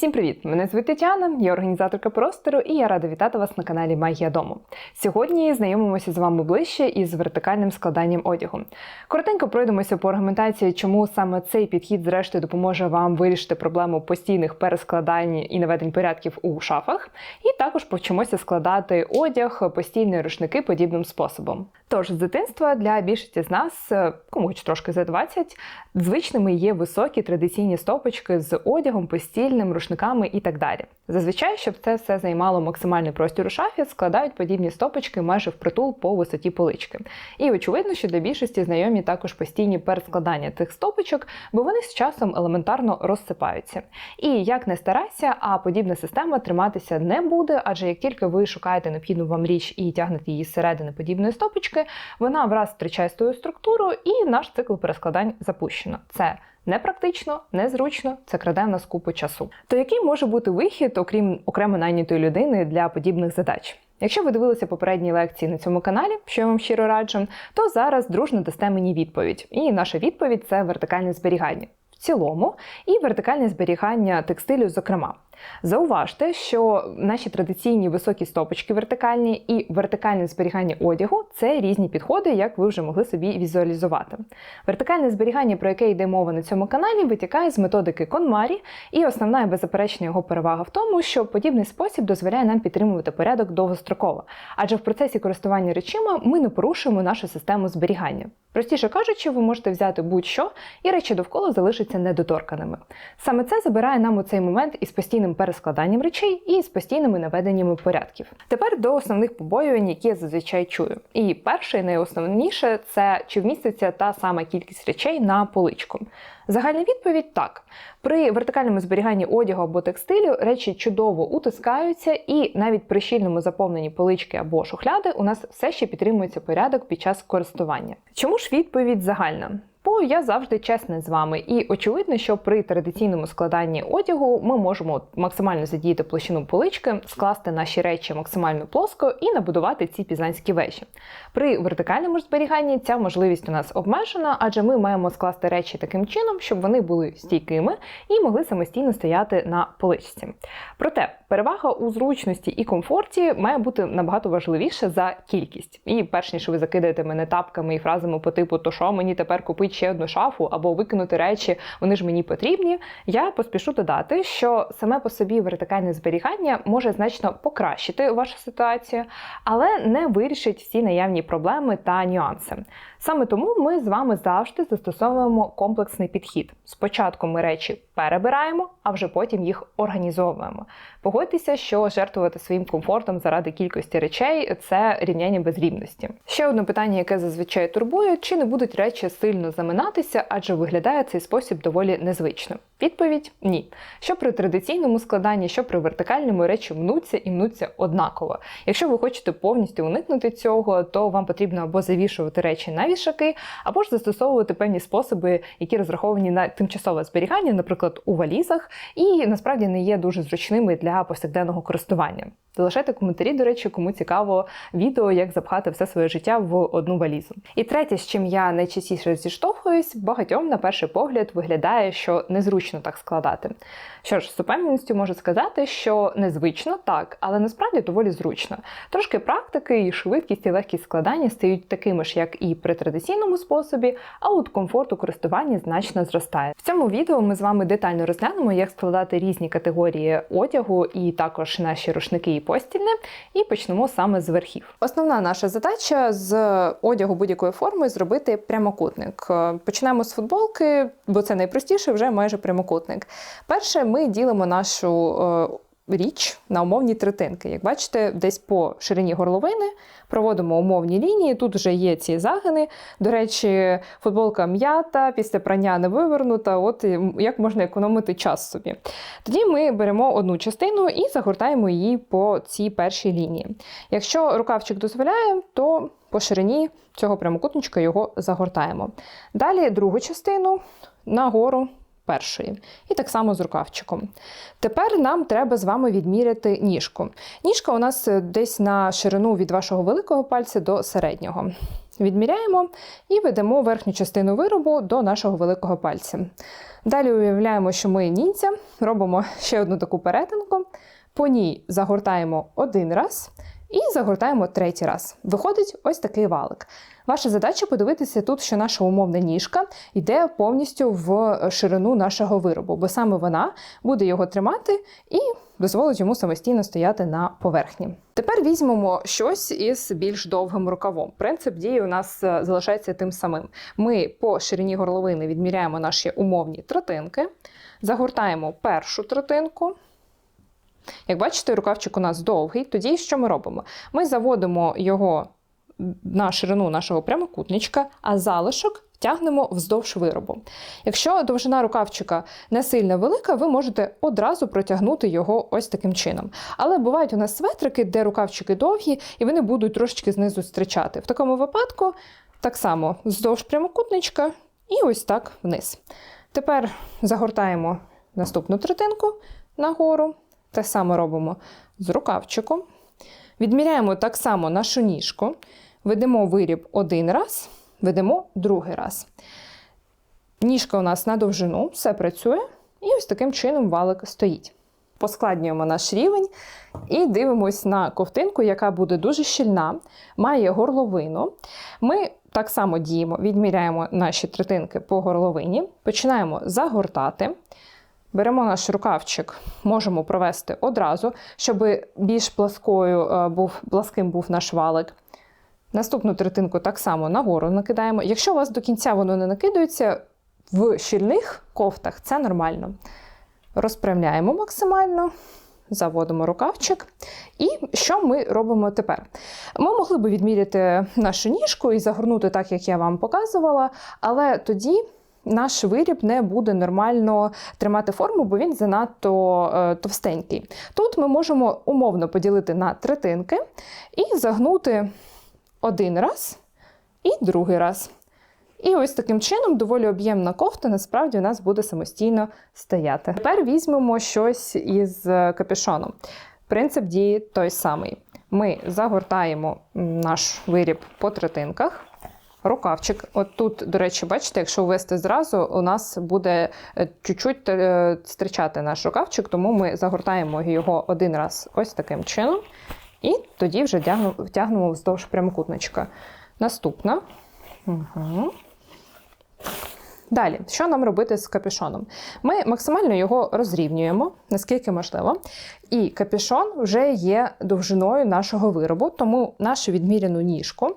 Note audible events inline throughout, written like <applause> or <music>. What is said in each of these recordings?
Всім привіт! Мене звуть Тетяна, я організаторка простору, і я рада вітати вас на каналі Магія Дому. Сьогодні знайомимося з вами ближче із вертикальним складанням одягу. Коротенько пройдемося по аргументації, чому саме цей підхід, зрештою, допоможе вам вирішити проблему постійних перескладань і наведень порядків у шафах, і також повчимося складати одяг, постільні рушники подібним способом. Тож з дитинства для більшості з нас, е, кому хоч трошки за 20, звичними є високі традиційні стопочки з одягом, постільним, рушниками і так далі. Зазвичай, щоб це все займало максимальний простір у шафі, складають подібні стопочки майже впритул по висоті полички. І очевидно, що для більшості знайомі також постійні перескладання цих стопочок, бо вони з часом елементарно розсипаються. І як не старайся, а подібна система триматися не буде, адже як тільки ви шукаєте необхідну вам річ і тягнете її зсередини подібної стопочки, вона враз втрачає свою структуру, і наш цикл перескладань запущено. Це Непрактично, незручно, це краде в нас купу часу. То який може бути вихід, окрім окремо найнятої людини для подібних задач? Якщо ви дивилися попередні лекції на цьому каналі, що я вам щиро раджу, то зараз дружно дасте мені відповідь. І наша відповідь це вертикальне зберігання в цілому і вертикальне зберігання текстилю, зокрема. Зауважте, що наші традиційні високі стопочки вертикальні і вертикальне зберігання одягу це різні підходи, як ви вже могли собі візуалізувати. Вертикальне зберігання, про яке йде мова на цьому каналі, витікає з методики Конмарі, і основна і беззаперечна його перевага в тому, що подібний спосіб дозволяє нам підтримувати порядок довгостроково, адже в процесі користування речима ми не порушуємо нашу систему зберігання. Простіше кажучи, ви можете взяти будь-що, і речі довкола залишаться недоторканими. Саме це забирає нам у цей момент із постійним перескладанням речей і з постійними наведеннями порядків. Тепер до основних побоювань, які я зазвичай чую. І перше, і найосновніше це чи вміститься та сама кількість речей на поличку. Загальна відповідь так. При вертикальному зберіганні одягу або текстилю речі чудово утискаються, і навіть при щільному заповненні полички або шухляди у нас все ще підтримується порядок під час користування. Чому ж відповідь загальна? Бо я завжди чесна з вами, і очевидно, що при традиційному складанні одягу ми можемо максимально задіяти площину полички, скласти наші речі максимально плоско і набудувати ці пізанські вежі. При вертикальному зберіганні ця можливість у нас обмежена, адже ми маємо скласти речі таким чином, щоб вони були стійкими і могли самостійно стояти на поличці. Проте перевага у зручності і комфорті має бути набагато важливіше за кількість. І перш ніж ви закидаєте мене тапками і фразами по типу то що мені тепер купити ще одну шафу або викинути речі, вони ж мені потрібні. Я поспішу додати, що саме по собі вертикальне зберігання може значно покращити вашу ситуацію, але не вирішить всі наявні проблеми та нюанси. Саме тому ми з вами завжди застосовуємо комплексний підхід. Спочатку ми речі перебираємо, а вже потім їх організовуємо. Погодьтеся, що жертвувати своїм комфортом заради кількості речей це рівняння без рівності. Ще одне питання, яке зазвичай турбує, чи не будуть речі сильно заминатися, адже виглядає цей спосіб доволі незвично. Відповідь ні. Що при традиційному складанні, що при вертикальному речі мнуться і мнуться однаково. Якщо ви хочете повністю уникнути цього, то вам потрібно або завішувати речі на вішаки, або ж застосовувати певні способи, які розраховані на тимчасове зберігання, наприклад, у валізах, і насправді не є дуже зручними для повсякденного користування. Залишайте коментарі, до речі, кому цікаво відео, як запхати все своє життя в одну валізу. І третє, з чим я найчастіше зіштовхуюсь, багатьом на перший погляд виглядає, що незручно так складати. Що ж, з упевненістю можу сказати, що незвично так, але насправді доволі зручно. Трошки практики і швидкість і легкість складання стають такими ж, як і при традиційному способі, а от комфорт у користуванні значно зростає. В цьому відео ми з вами детально розглянемо, як складати різні категорії одягу і також наші рушники постільне, і почнемо саме з верхів. Основна наша задача з одягу будь-якої форми зробити прямокутник. Почнемо з футболки, бо це найпростіше, вже майже прямокутник. Перше, ми ділимо нашу е, річ на умовні третинки. Як бачите, десь по ширині горловини проводимо умовні лінії. Тут вже є ці загини. До речі, футболка м'ята, після прання не вивернута. От як можна економити час собі. Тоді ми беремо одну частину і загортаємо її по цій першій лінії. Якщо рукавчик дозволяє, то по ширині цього прямокутничка його загортаємо. Далі другу частину нагору першої. І так само з рукавчиком. Тепер нам треба з вами відміряти ніжку. Ніжка у нас десь на ширину від вашого великого пальця до середнього. відміряємо і ведемо верхню частину виробу до нашого великого пальця. Далі уявляємо, що ми ніндзя, робимо ще одну таку перетинку, по ній загортаємо один раз і загортаємо третій раз. Виходить ось такий валик. Ваша задача подивитися тут, що наша умовна ніжка йде повністю в ширину нашого виробу, бо саме вона буде його тримати і дозволить йому самостійно стояти на поверхні. Тепер візьмемо щось із більш довгим рукавом. Принцип дії у нас е, залишається тим самим. Ми по ширині горловини відміряємо наші умовні третинки, загортаємо першу третинку. Як бачите, рукавчик у нас довгий. Тоді що ми робимо? Ми заводимо його на ширину нашого прямокутничка, а залишок втягнемо вздовж виробу. Якщо довжина рукавчика не сильно велика, ви можете одразу протягнути його ось таким чином. Але бувають у нас светрики, де рукавчики довгі, і вони будуть трошечки знизу стричати. В такому випадку так само вздовж прямокутничка і ось так вниз. Тепер загортаємо наступну третинку нагору. Те саме робимо з рукавчиком. Відміряємо так само нашу ніжку. Ведемо виріб один раз, ведемо другий раз. Ніжка у нас на довжину, все працює, і ось таким чином валик стоїть. Поскладнюємо наш рівень і дивимось на ковтинку, яка буде дуже щільна, має горловину. Ми так само діємо, відміряємо наші третинки по горловині, починаємо загортати. Беремо наш рукавчик, можемо провести одразу, щоб більш пласкою е, був, пласким був наш валик. Наступну третинку так само нагору накидаємо. Якщо у вас до кінця воно не накидується, в щільних кофтах це нормально. Розпрямляємо максимально, заводимо рукавчик. І що ми робимо тепер? Ми могли би відміряти нашу ніжку і загорнути так, як я вам показувала, але тоді. Наш виріб не буде нормально тримати форму, бо він занадто е, товстенький. Тут ми можемо умовно поділити на третинки і загнути один раз і другий раз. І ось таким чином доволі об'ємна кофта насправді у нас буде самостійно стояти. Тепер візьмемо щось із капюшоном. Принцип дії той самий. Ми загортаємо наш виріб по третинках. Рукавчик. От тут, до речі, бачите, якщо ввести зразу, у нас буде е, чуть-чуть е, стрічати наш рукавчик, тому ми загортаємо його один раз ось таким чином. І тоді вже втягнемо вздовж прямокутничка. Наступна. Угу. Далі, що нам робити з капюшоном? Ми максимально його розрівнюємо, наскільки можливо. І капюшон вже є довжиною нашого виробу, тому нашу відміряну ніжку.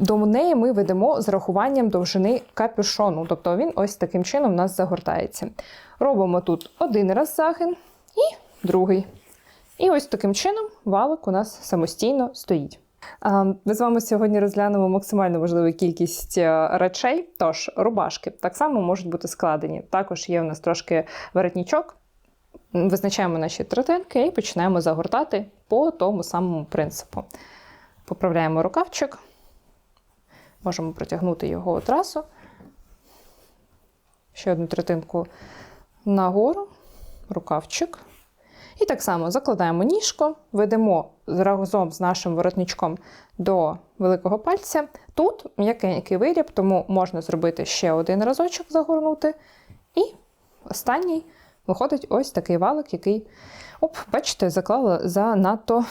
До неї ми ведемо з рахуванням довжини капюшону, тобто він ось таким чином у нас загортається. Робимо тут один раз загин і другий. І ось таким чином валик у нас самостійно стоїть. Ми з вами сьогодні розглянемо максимально важливу кількість е, речей. Тож, рубашки так само можуть бути складені. Також є у нас трошки воротничок. Визначаємо наші третинки і починаємо загортати по тому самому принципу. Поправляємо рукавчик, можемо протягнути його одразу. Ще одну третинку нагору, рукавчик. І так само закладаємо ніжко, ведемо разом з нашим воротничком до великого пальця. Тут м'якенький виріб, тому можна зробити ще один разочок загорнути. І останній виходить ось такий валик, який, оп, бачите, заклала за надто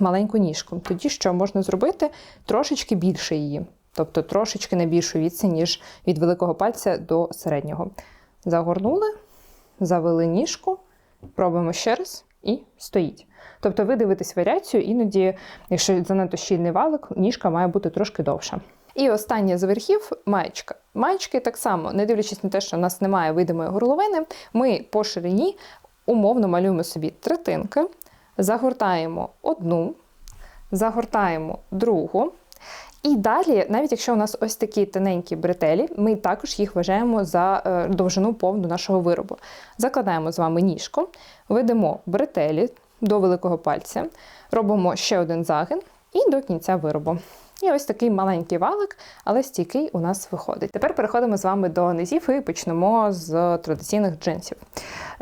маленьку ніжку. Тоді що можна зробити трошечки більше її, тобто трошечки на більшу відстань, ніж від великого пальця до середнього. Загорнули, завели ніжку, пробуємо ще раз і стоїть. Тобто ви дивитесь варіацію, іноді, якщо занадто щільний валик, ніжка має бути трошки довша. І останнє з верхів маєчка. Маєчки так само, не дивлячись на те, що в нас немає видимої горловини, ми по ширині умовно малюємо собі третинки, загортаємо одну, загортаємо другу. І далі, навіть якщо у нас ось такі тоненькі бретелі, ми також їх вважаємо за е, довжину повну нашого виробу. Закладаємо з вами ніжку, ведемо бретелі до великого пальця, робимо ще один загин і до кінця виробу. І ось такий маленький валик, але стійкий у нас виходить. Тепер переходимо з вами до низів і почнемо з традиційних джинсів.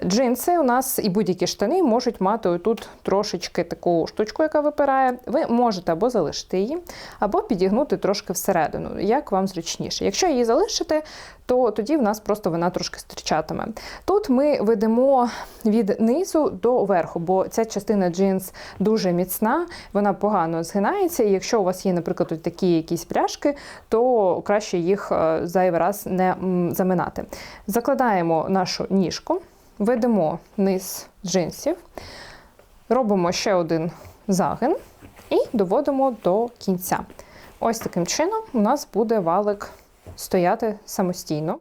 Джинси у нас і будь-які штани можуть мати тут трошечки таку штучку, яка випирає. Ви можете або залишити її, або підігнути трошки всередину, як вам зручніше. Якщо її залишите, то тоді в нас просто вона трошки стирчатиме. Тут ми ведемо від низу до верху, бо ця частина джинс дуже міцна, вона погано згинається. І якщо у вас є, наприклад, такі якісь пряжки, то краще їх е, зайвий раз не заминати. Закладаємо нашу ніжку, ведемо низ джинсів, робимо ще один загин і доводимо до кінця. Ось таким чином у нас буде валик стояти самостійно.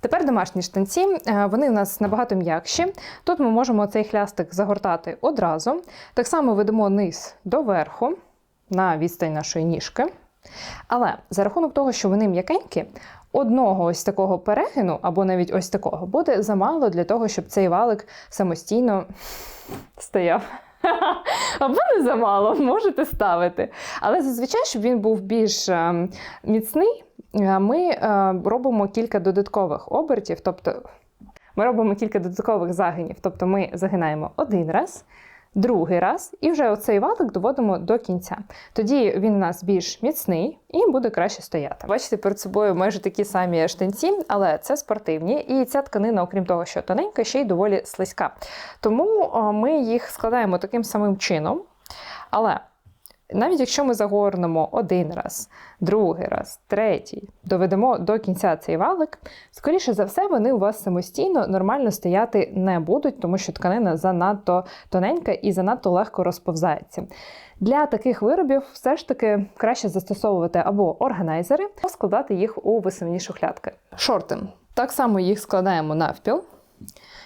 Тепер домашні штанці, Е, вони у нас набагато м'якші. Тут ми можемо цей хлястик загортати одразу. Так само ведемо низ до верху на відстань нашої ніжки. Але за рахунок того, що вони м'якенькі, одного ось такого перегину, або навіть ось такого, буде замало для того, щоб цей валик самостійно стояв. <laughs> Або не замало, можете ставити. Але зазвичай, щоб він був більш е, міцний, ми е, робимо кілька додаткових обертів, тобто ми робимо кілька додаткових загинів. Тобто ми загинаємо один раз, другий раз, і вже оцей валик доводимо до кінця. Тоді він у нас більш міцний і буде краще стояти. Бачите, перед собою майже такі самі штанці, але це спортивні, і ця тканина, окрім того, що тоненька, ще й доволі слизька. Тому ми їх складаємо таким самим чином. Але навіть якщо ми загорнемо один раз, другий раз, третій, доведемо до кінця цей валик, скоріше за все, вони у вас самостійно нормально стояти не будуть, тому що тканина занадто тоненька і занадто легко розповзається. Для таких виробів все ж таки краще застосовувати або органайзери, або складати їх у висувні шухлядки. Шорти. Так само їх складаємо навпіл.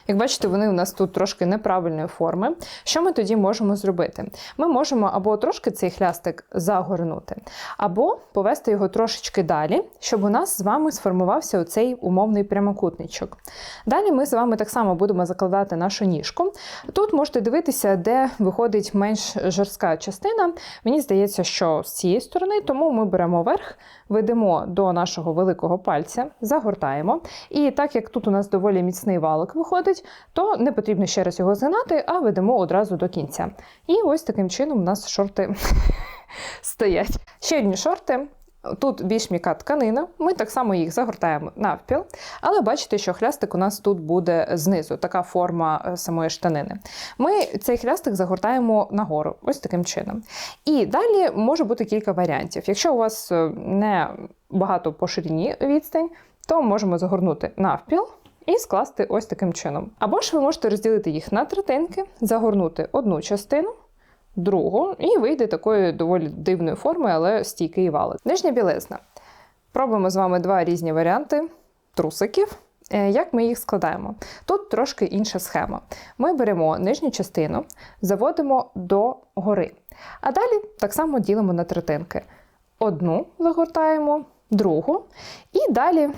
Як бачите, вони у нас тут трошки неправильної форми. Що ми тоді можемо зробити? Ми можемо або трошки цей хлястик загорнути, або повести його трошечки далі, щоб у нас з вами сформувався оцей умовний прямокутничок. Далі ми з вами так само будемо закладати нашу ніжку. Тут можете дивитися, де виходить менш жорстка частина. Мені здається, що з цієї сторони, тому ми беремо верх, ведемо до нашого великого пальця, загортаємо. І так як тут у нас доволі міцний валик виходить, то не потрібно ще раз його згинати, а ведемо одразу до кінця. І ось таким чином у нас шорти <laughs> стоять. Ще одні шорти. Тут більш м'яка тканина, ми так само їх загортаємо навпіл, але бачите, що хлястик у нас тут буде знизу, така форма е, самої штанини. Ми цей хлястик загортаємо нагору, ось таким чином. І далі може бути кілька варіантів. Якщо у вас е, не багато по ширині відстань, то можемо загорнути навпіл. І скласти ось таким чином. Або ж ви можете розділити їх на третинки, загорнути одну частину, другу, і вийде такої доволі дивної форми, але стійкий валик. Нижня білизна. Пробуємо з вами два різні варіанти трусиків. Е, Як ми їх складаємо? Тут трошки інша схема. Ми беремо нижню частину, заводимо до гори. А далі так само ділимо на третинки. Одну загортаємо, другу, і далі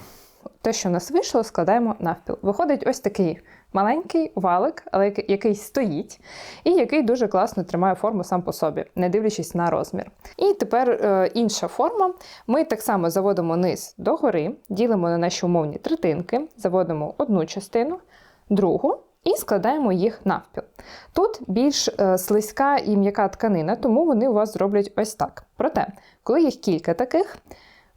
те, що у нас вийшло, складаємо навпіл. Виходить ось такий маленький валик, але який- стоїть, і який дуже класно тримає форму сам по собі, не дивлячись на розмір. І тепер е, інша форма. Ми так само заводимо низ до гори, ділимо на наші умовні третинки, заводимо одну частину, другу. І складаємо їх навпіл. Тут більш е, слизька і м'яка тканина, тому вони у вас зроблять ось так. Проте, коли їх кілька таких,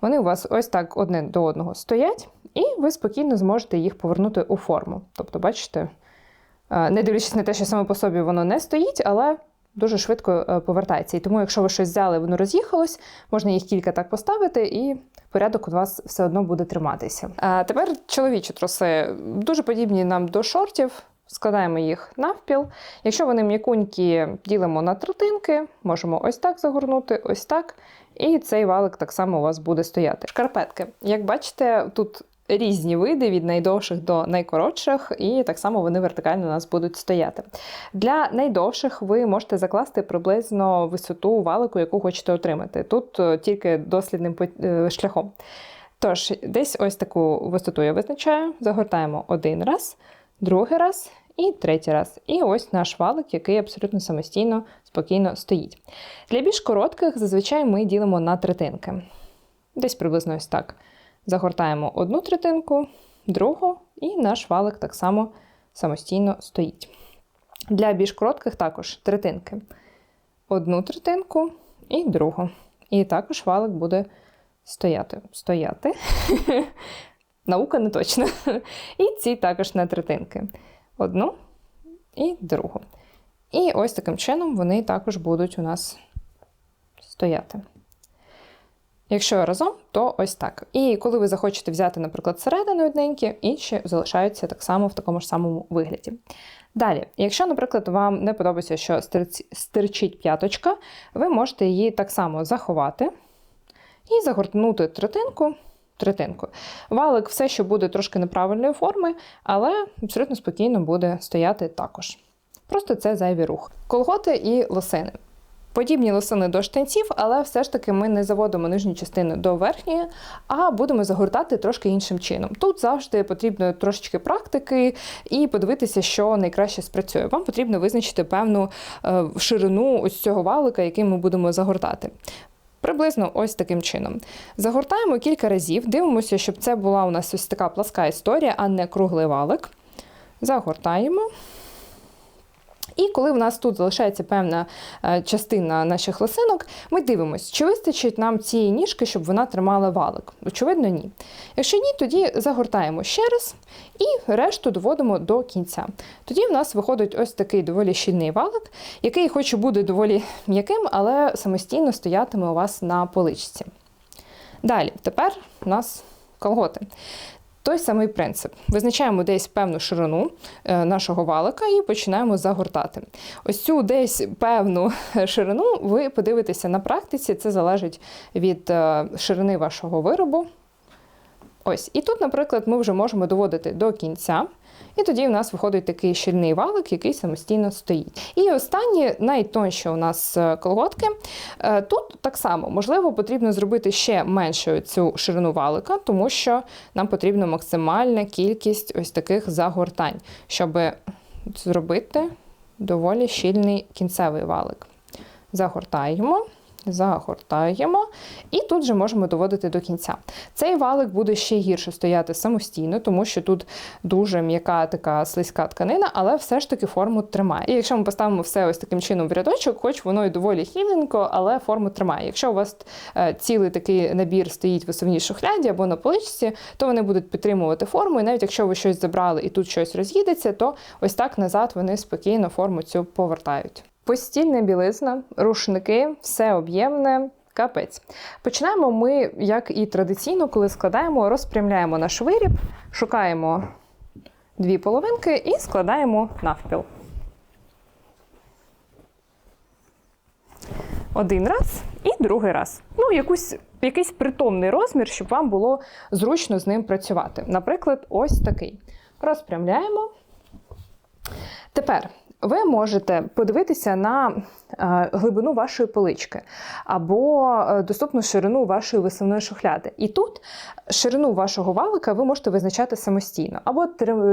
вони у вас ось так одне до одного стоять, і ви спокійно зможете їх повернути у форму. Тобто, бачите, е, не дивлячись на те, що саме по собі воно не стоїть, але дуже швидко е, повертається. І тому, якщо ви щось взяли, воно роз'їхалось, можна їх кілька так поставити, і порядок у вас все одно буде триматися. А тепер чоловічі троси дуже подібні нам до шортів. Складаємо їх навпіл. Якщо вони м'якунькі, ділимо на третинки, можемо ось так загорнути, ось так. І цей валик так само у вас буде стояти. Шкарпетки. Як бачите, тут різні види від найдовших до найкоротших, і так само вони вертикально у нас будуть стояти. Для найдовших ви можете закласти приблизно висоту валику, яку хочете отримати. Тут е, тільки дослідним е, шляхом. Тож, десь ось таку висоту я визначаю, загортаємо один раз, другий раз. і третій раз. І ось наш валик, який абсолютно самостійно, спокійно стоїть. Для більш коротких зазвичай ми ділимо на третинки. Десь приблизно ось так. Загортаємо одну третинку, другу, і наш валик так само самостійно стоїть. Для більш коротких також третинки. Одну третинку і другу. І також валик буде стояти. Стояти. <laughs> Наука не точна. <laughs> І ці також на третинки. Одну і другу. І ось таким чином вони також будуть у нас стояти. Якщо разом, то ось так. І коли ви захочете взяти, наприклад, середину одненькі, інші залишаються так само в такому ж самому вигляді. Далі, якщо, наприклад, вам не подобається, що стирчить п'яточка, ви можете її так само заховати і загорнути третинку. Третинку. Валик все, що буде трошки неправильної форми, але абсолютно спокійно буде стояти також. Просто це зайвий рух. Колготи і лосини. Подібні лосини до штанців, але все ж таки ми не заводимо нижню частину до верхньої, а будемо загортати трошки іншим чином. Тут завжди потрібно трошечки практики і подивитися, що найкраще спрацює. Вам потрібно визначити певну е, ширину ось цього валика, який ми будемо загортати. Приблизно ось таким чином. Загортаємо кілька разів, дивимося, щоб це була у нас ось така пласка історія, а не круглий валик. Загортаємо. І коли в нас тут залишається певна е, частина наших лосинок, ми дивимося, чи вистачить нам цієї ніжки, щоб вона тримала валик. Очевидно, ні. Якщо ні, тоді загортаємо ще раз і решту доводимо до кінця. Тоді в нас виходить ось такий доволі щільний валик, який, хоч і буде доволі м'яким, але самостійно стоятиме у вас на поличці. Далі, тепер у нас колготи. Той самий принцип. Визначаємо десь певну ширину е, нашого валика і починаємо загортати. Ось цю десь певну ширину ви подивитеся на практиці, це залежить від е, ширини вашого виробу. Ось, і тут, наприклад, ми вже можемо доводити до кінця. І тоді в нас виходить такий щільний валик, який самостійно стоїть. І останні найтонші у нас е, колготки. Е, Тут так само, можливо, потрібно зробити ще меншою цю ширину валика, тому що нам потрібна максимальна кількість ось таких загортань, щоб зробити доволі щільний кінцевий валик. Загортаємо. Загортаємо, і тут же можемо доводити до кінця. Цей валик буде ще гірше стояти самостійно, тому що тут дуже м'яка така слизька тканина, але все ж таки форму тримає. І якщо ми поставимо все ось таким чином в рядочок, хоч воно і доволі хіленько, але форму тримає. Якщо у вас е, цілий такий набір стоїть в висувній шухляді або на поличці, то вони будуть підтримувати форму. І навіть якщо ви щось забрали і тут щось роз'їдеться, то ось так назад вони спокійно форму цю повертають. Постільна білизна, рушники, все об'ємне. Капець. Починаємо ми, як і традиційно, коли складаємо, розпрямляємо наш виріб, шукаємо дві половинки і складаємо навпіл. Один раз і другий раз. Ну, якусь, якийсь притомний розмір, щоб вам було зручно з ним працювати. Наприклад, ось такий. Розпрямляємо. Тепер ви можете подивитися на глибину вашої полички або е, доступну ширину вашої висувної шухляди. І тут ширину вашого валика ви можете визначати самостійно, або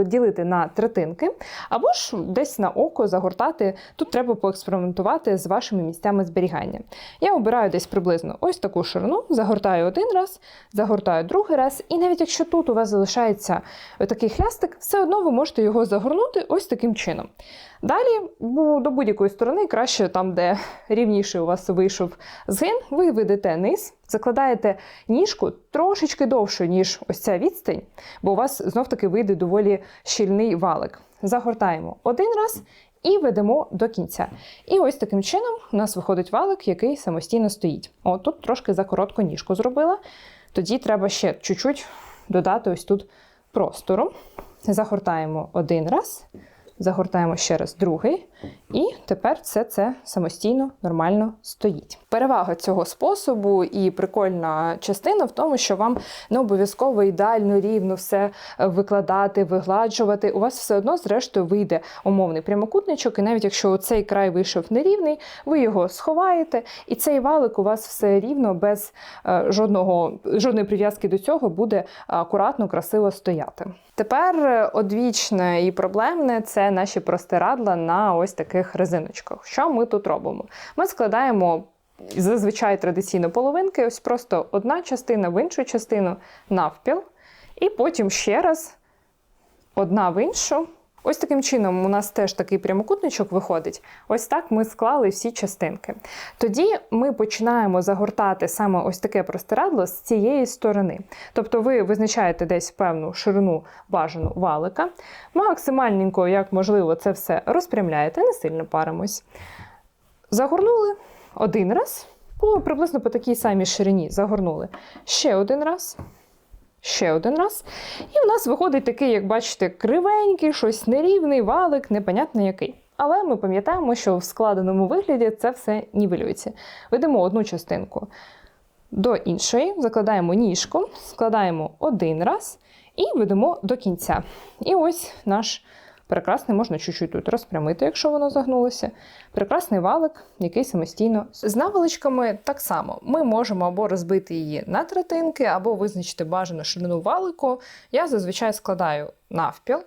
ділити на третинки, або ж десь на око загортати. Тут треба поекспериментувати з вашими місцями зберігання. Я обираю десь приблизно ось таку ширину, загортаю один раз, загортаю другий раз, і навіть якщо тут у вас залишається такий хлястик, все одно ви можете його загорнути ось таким чином. Далі до будь-якої сторони, краще там, де рівніший у вас вийшов згин, ви ведете низ, закладаєте ніжку трошечки довше, ніж ось ця відстань, бо у вас знов-таки вийде доволі щільний валик. Загортаємо один раз і ведемо до кінця. І ось таким чином у нас виходить валик, який самостійно стоїть. О, тут трошки за коротку ніжку зробила. Тоді треба ще чуть-чуть додати ось тут простору. Загортаємо один раз, загортаємо ще раз другий. І тепер все це самостійно нормально стоїть. Перевага цього способу і прикольна частина в тому, що вам не обов'язково ідеально рівно все е, викладати, вигладжувати. У вас все одно, зрештою, вийде умовний прямокутничок, і навіть якщо цей край вийшов нерівний, ви його сховаєте, і цей валик у вас все рівно без е, жодного, жодної прив'язки до цього буде акуратно, красиво стояти. Тепер е, одвічне і проблемне це наші простирадла на ось таких резиночках. Що ми тут робимо? Ми складаємо зазвичай традиційно половинки, ось просто одна частина в іншу частину навпіл, і потім ще раз одна в іншу. Ось таким чином у нас теж такий прямокутничок виходить. Ось так ми склали всі частинки. Тоді ми починаємо загортати саме ось таке простирадло з цієї сторони. Тобто ви визначаєте десь певну ширину бажану валика, максимальненько, як можливо, це все розпрямляєте, не сильно паримось. Загорнули один раз, по приблизно по такій самій ширині загорнули ще один раз. Ще один раз. І в нас виходить такий, як бачите, кривенький, щось нерівний, валик, непонятно який. Але ми пам'ятаємо, що в складеному вигляді це все нівелюється. Ведемо одну частинку до іншої, закладаємо ніжку, складаємо один раз і ведемо до кінця. І ось наш прекрасний, можна чуть-чуть тут розпрямити, якщо воно загнулося. Прекрасний валик, який самостійно. З наволочками так само ми можемо або розбити її на третинки, або визначити бажану ширину валику. Я зазвичай складаю навпіл.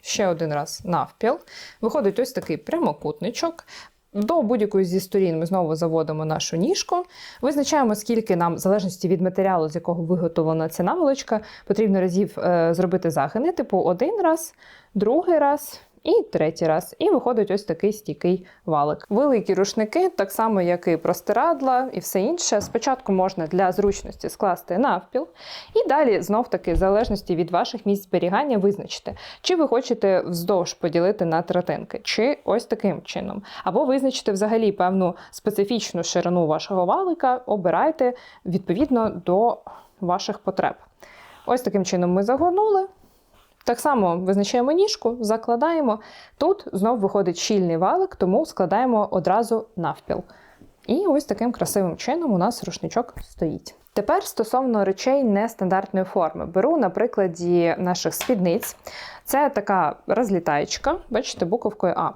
Ще один раз навпіл. Виходить ось такий прямокутничок. До будь-якої зі сторін ми знову заводимо нашу ніжку, визначаємо, скільки нам, в залежності від матеріалу, з якого виготовлена ця наволочка, потрібно разів е, зробити загини, типу один раз, другий раз. І третій раз, і виходить ось такий стійкий валик. Великі рушники, так само як і простирадла, і все інше. Спочатку можна для зручності скласти навпіл, і далі, знов-таки, в залежності від ваших місць зберігання, визначити, чи ви хочете вздовж поділити на третинки, чи ось таким чином. Або визначити взагалі певну специфічну ширину вашого валика, обирайте відповідно до ваших потреб. Ось таким чином ми загорнули. Так само визначаємо ніжку, закладаємо. Тут знов виходить щільний валик, тому складаємо одразу навпіл. І ось таким красивим чином у нас рушничок стоїть. Тепер стосовно речей нестандартної форми. Беру на прикладі наших спідниць. Це така розлітаєчка, бачите, буковкою А.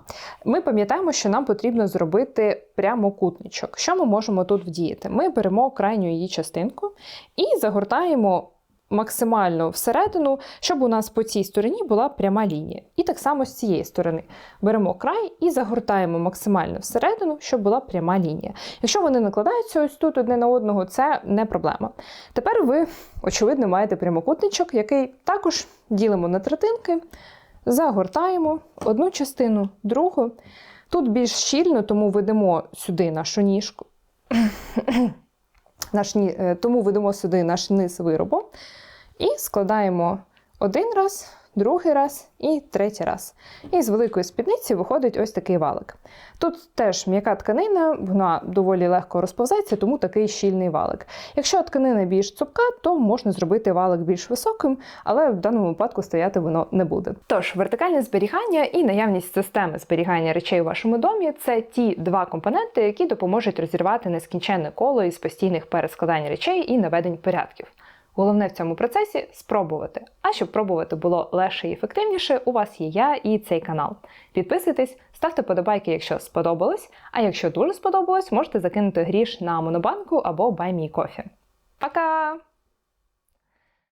Ми пам'ятаємо, що нам потрібно зробити прямокутничок. Що ми можемо тут вдіяти? Ми беремо крайню її частинку і загортаємо максимально всередину, щоб у нас по цій стороні була пряма лінія. І так само з цієї сторони беремо край і загортаємо максимально всередину, щоб була пряма лінія. Якщо вони накладаються ось тут одне на одного, це не проблема. Тепер ви, очевидно, маєте прямокутничок, який також ділимо на третинки, загортаємо одну частину, другу. Тут більш щільно, тому ведемо сюди нашу ніжку. <coughs> Наш, е, тому ведемо сюди наш низ виробу. І складаємо один раз, другий раз і третій раз. І з великої спідниці виходить ось такий валик. Тут теж м'яка тканина, вона доволі легко розповзається, тому такий щільний валик. Якщо тканина більш цупка, то можна зробити валик більш високим, але в даному випадку стояти воно не буде. Тож, вертикальне зберігання і наявність системи зберігання речей у вашому домі це ті два компоненти, які допоможуть розірвати нескінченне коло із постійних перескладань речей і наведень порядків. Головне в цьому процесі спробувати. А щоб пробувати було легше і ефективніше, у вас є я і цей канал. Підписуйтесь, ставте подобайки, якщо сподобалось. А якщо дуже сподобалось, можете закинути гріш на Монобанку або BuyMeCoffee. Пока!